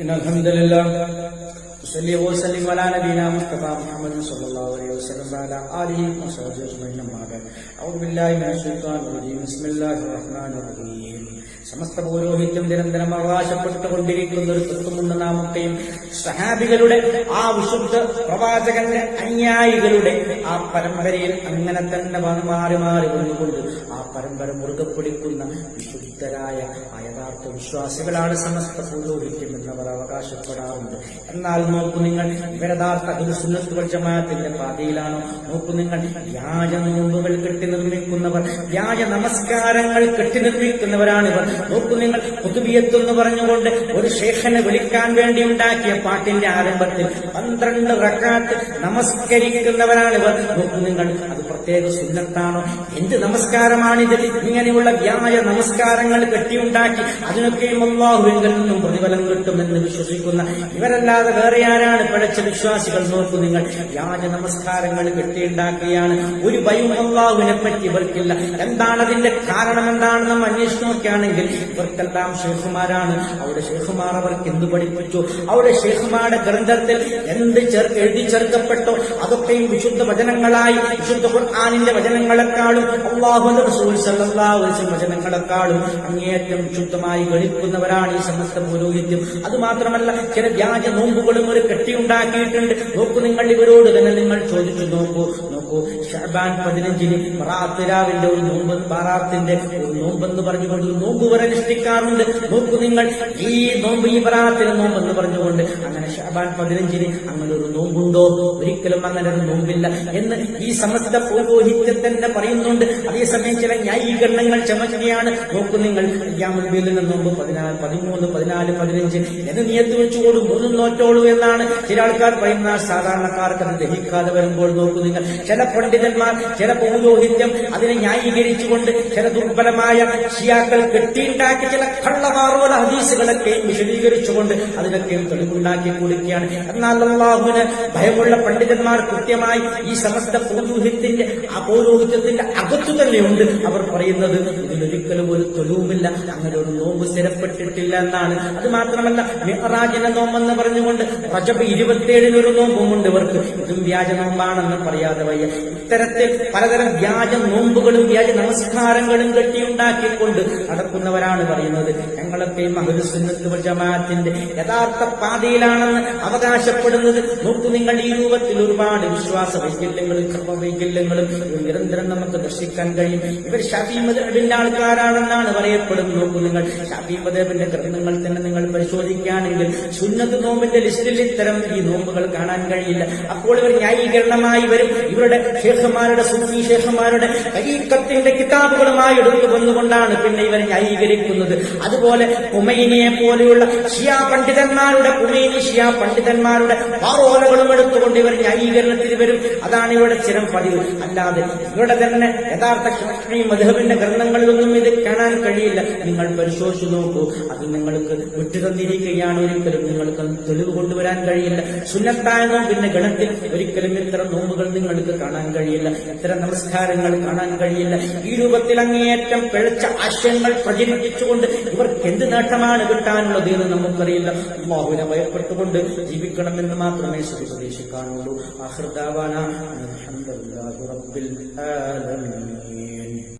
إن الحمد لله أصلي وسلم على نبينا مصطفى محمد صلى الله عليه وسلم وعلى آله وصحبه أجمعين أما بعد أعوذ بالله من الشيطان الرجيم بسم الله الرحمن الرحيم സമസ്ത പൗരോഹിത്യം നിരന്തരം അവകാശപ്പെട്ടുകൊണ്ടിരിക്കുന്ന ഒരു തത്വമുണ്ട് നാമൊക്കെയും സഹാബികളുടെ ആ വിശുദ്ധ പ്രവാചകന്റെ അനുയായികളുടെ ആ പരമ്പരയിൽ അങ്ങനെ തന്നെ മാറി മാറി വന്നുകൊണ്ട് ആ പരമ്പര മുറുകെ പിടിക്കുന്ന വിശുദ്ധരായ ആ യഥാർത്ഥ വിശ്വാസികളാണ് സമസ്ത പൗരോഹിത്യം എന്നവർ അവകാശപ്പെടാറുണ്ട് എന്നാൽ നോക്കൂ നിങ്ങൾ. ഇവരഥാർത്ഥ അഖിലുസുന്നത്തുകൾ ജമാഅത്തിന്റെ പാതയിലാണോ? നോക്കൂ നിങ്ങൾ. വ്യാജ നോമ്പുകൾ കെട്ടി നിർമ്മിക്കുന്നവർ വ്യാജ നമസ്കാരങ്ങൾ കെട്ടി നിർമ്മിക്കുന്നവരാണിവർ നോക്കൂ നിങ്ങൾ. പുതുവിയെത്തുന്ന പറഞ്ഞുകൊണ്ട് ഒരു ശേഖനെ വിളിക്കാൻ വേണ്ടി ഉണ്ടാക്കിയ പാട്ടിന്റെ ആരംഭത്തിൽ പന്ത്രണ്ട് റക്കാത്ത് നമസ്കരിക്കുന്നവരാണിവർ നോക്കൂ നിങ്ങൾ. അത് പ്രത്യേക സുന്നത്താണോ? എന്ത് നമസ്കാരമാണിത്? ഇങ്ങനെയുള്ള വ്യാജ നമസ്കാരങ്ങൾ കെട്ടിയുണ്ടാക്കി അതിനൊക്കെയും അള്ളാഹുവിൽ നിന്നും പ്രതിഫലം കിട്ടുമെന്ന് വിശ്വസിക്കുന്ന ഇവരല്ലാതെ വേറെ ആരാണ് പിഴച്ച വിശ്വാസികൾ നോക്കൂ നിങ്ങൾ. വ്യാജ നമസ്കാരങ്ങൾ കെട്ടിയുണ്ടാക്കുകയാണ്. ഒരു ഭയം അള്ളാഹുവിനെ പറ്റി ഇവർക്കില്ല. എന്താണ് അതിന്റെ കാരണം? എന്താണെന്ന് നമ്മൾ അന്വേഷിച്ച് നോക്കുകയാണെങ്കിൽ ഇവർക്കെല്ലാം ഷേഖുമാരാണ് അവിടെ ഷേഖുമാർ അവർക്ക് എന്ത് പഠിപ്പിച്ചു? അവിടെ ഷേഖുമാരുടെ ഗ്രന്ഥത്തിൽ എന്ത് എഴുതി ചേർക്കപ്പെട്ടോ? അതൊക്കെയും വിശുദ്ധ വചനങ്ങളായി വിശുദ്ധ ഖുർആാനിന്റെ വചനങ്ങളെക്കാളും അള്ളാഹുന്റെ റസൂൽ വചനങ്ങളെക്കാളും അങ്ങേയറ്റം വിശുദ്ധമായി ഗണിക്കുന്നവരാണ് ഈ സമസ്ത പുരോഹിത്യം. അത് മാത്രമല്ല ചില വ്യാജ നോമ്പുകളും ഒരു കെട്ടിയുണ്ടാക്കിയിട്ടുണ്ട്. നോക്കൂ നിങ്ങൾ ഇവരോട് തന്നെ നിങ്ങൾ ചോദിച്ചു നോക്കൂ. നോക്കൂ. ഷഹബാൻ പതിനഞ്ചിന് പ്രാത്തിരാവിന്റെ ഒരു നോമ്പ് പാറാത്തിന്റെ ഒരു നോമ്പെന്ന് പറഞ്ഞുകൊണ്ട് ഒരു നോമ്പ് വരെ അനുഷ്ഠിക്കാറുണ്ട് നോക്കൂ നിങ്ങൾ ഈ നോമ്പ് ഈ പറാത്തിന് നോമ്പെന്ന് പറഞ്ഞുകൊണ്ട് അങ്ങനെ ഷഹബാൻ പതിനഞ്ചിന് അങ്ങനെ ഒരു നോമ്പുണ്ടോ? ഒരിക്കലും അങ്ങനെ ഒരു നോമ്പില്ല എന്ന് ഈ സമസ്ത പൗരോഹിത്യം തന്നെ പറയുന്നുണ്ട്. അതേസമയം ചില ന്യായീകരണങ്ങൾ ചമക്കുകയാണ് നോക്കൂ നിങ്ങൾ അയ്യാമുൽബീലിന്റെ നോമ്പ് പതിനാല് പതിമൂന്ന് പതിനാല് പതിനഞ്ച് എന്ന് നിയത്ത് വെച്ചുകൊണ്ട് മൂന്നും നോറ്റോളൂ എന്നാണ് ചില ആൾക്കാർ പറയുന്ന സാധാരണക്കാർക്ക് അത് ദഹിക്കാതെ വരുമ്പോൾ നോക്കൂ നിങ്ങൾ ചില പണ്ഡിതന്മാർ ചില പൗരോഹിത്യം അതിനെ ന്യായീകരിച്ചുകൊണ്ട് ചില ദുർബലമായ ഷിയാക്കൾ കെട്ടിയുണ്ടാക്കി ചില കള്ളമാറുള്ള ഹദീസുകളൊക്കെയും വിശദീകരിച്ചുകൊണ്ട് അതിനൊക്കെയും തെളിവുണ്ടാക്കി കൊടുക്കുകയാണ്. എന്നാൽ അള്ളാഹുവിന് ഭയമുള്ള പണ്ഡിതന്മാർ കൃത്യമായി ഈ സമസ്ത പൗരോഹിത്യത്തിന്റെ ആ പൗരോഹിത്യത്തിന്റെ അകത്തു തന്നെയുണ്ട്. അവർ പറയുന്നത് ഇതിലൊരിക്കലും ഒരു തെളിവുമില്ല. അങ്ങനെ ഒരു നോമ്പ് സ്ഥിരപ്പെട്ടിട്ടില്ല എന്നാണ്. അത് മാത്രമല്ല മിഹറാജിന നോമ്പെന്ന് പറഞ്ഞുകൊണ്ട് റജബ് ഇരുപത്തിയേഴിന് ഒരു നോമ്പുമുണ്ട് ഇവർക്ക്. ഇതും വ്യാജ നോമ്പാണെന്ന് പറയാതെ വയ്യ. ഇത്തരത്തിൽ പലതരം വ്യാജ നോമ്പുകളും വ്യാജ നമസ്കാരങ്ങളും കെട്ടിയുണ്ടാക്കിക്കൊണ്ട് നടക്കുന്നവരാണ് പറയുന്നത്. ഞങ്ങളൊക്കെ മഹുസുന്നത്ത് ജമാഅത്തിന്റെ യഥാർത്ഥ പാതയിലാണെന്ന് അവകാശപ്പെടുന്നത്. നോക്കു നിങ്ങൾ ഈ രൂപത്തിൽ ഒരുപാട് വിശ്വാസ വൈകല്യങ്ങളും കർമ്മ വൈകല്യങ്ങളും നിരന്തരം നമുക്ക് ദർശിക്കാൻ കഴിയും. ഇവർ ഷാഫി മതബിന്റെ ആൾക്കാരാണെന്നാണ് പറയപ്പെടുന്നത്. നോക്കൂ നിങ്ങൾ ഷാഫി മതബിന്റെ ഗ്രന്ഥങ്ങൾ തന്നെ നിങ്ങൾ പരിശോധിക്കുകയാണെങ്കിൽ സുന്നത്ത് നോമ്പിന്റെ ലിസ്റ്റിൽ ഇത്തരം ഈ നോമ്പുകൾ കാണാൻ കഴിയില്ല. അപ്പോൾ ഇവർ ന്യായീകരണമായി വരും. ഇവരുടെ ശേഖന്മാരുടെ സുന്നി ഷേഖന്മാരുടെ കരീക്കത്തിന്റെ കിതാബുകളുമായി എടുത്തു വന്നുകൊണ്ടാണ് പിന്നെ ഇവർ ന്യായീകരിക്കുന്നത്. അതുപോലെ ഉമൈനിയെ പോലെയുള്ള ഷിയാ പണ്ഡിതന്മാരുടെ ഉമൈനി ഷിയാ പണ്ഡിതന്മാരുടെ പാറോലകളും എടുത്തുകൊണ്ട് ഇവർ ന്യായീകരണത്തിൽ വരും. അതാണ് ഇവിടെ ചിരം പതിവ്. അല്ലാതെ ഇവിടെ തന്നെ യഥാർത്ഥ ഷാഫി മധുഹബിന്റെ ഗ്രന്ഥങ്ങളിലൊന്നും ഇത് കാണാൻ കഴിയില്ല. നിങ്ങൾ പരിശോധിച്ചു നോക്കൂ. അത് നിങ്ങൾക്ക് വിട്ടുതന്നിരിക്കുകയാണ്. ഒരിക്കലും നിങ്ങൾക്ക് തെളിവ് കൊണ്ടുവരാൻ കഴിയില്ല. സുന്നത്തായ പിന്നെ ഗണത്തിൽ ഒരിക്കലും ഇത്തരം നോമ്പുകൾ നിങ്ങൾക്ക് കാണാൻ കഴിയില്ല. ഇത്തരം നമസ്കാരങ്ങൾ കാണാൻ കഴിയില്ല. ഈ രൂപത്തിൽ അങ്ങേയറ്റം പിഴച്ച ആശയങ്ങൾ പ്രചരിപ്പിച്ചുകൊണ്ട് ഇവർക്ക് എന്ത് നേട്ടമാണ് കിട്ടാനുള്ളത് എന്ന് നമുക്കറിയില്ല. അള്ളാഹുവിനെ ഭയപ്പെട്ടുകൊണ്ട് ജീവിക്കണമെന്ന് മാത്രമേ ശ്രീ പ്രതീക്ഷിക്കാനുള്ളൂ ആഹൃദാവാന അൽഹംദുലില്ലാഹി റബ്ബിൽ ആലമീൻ.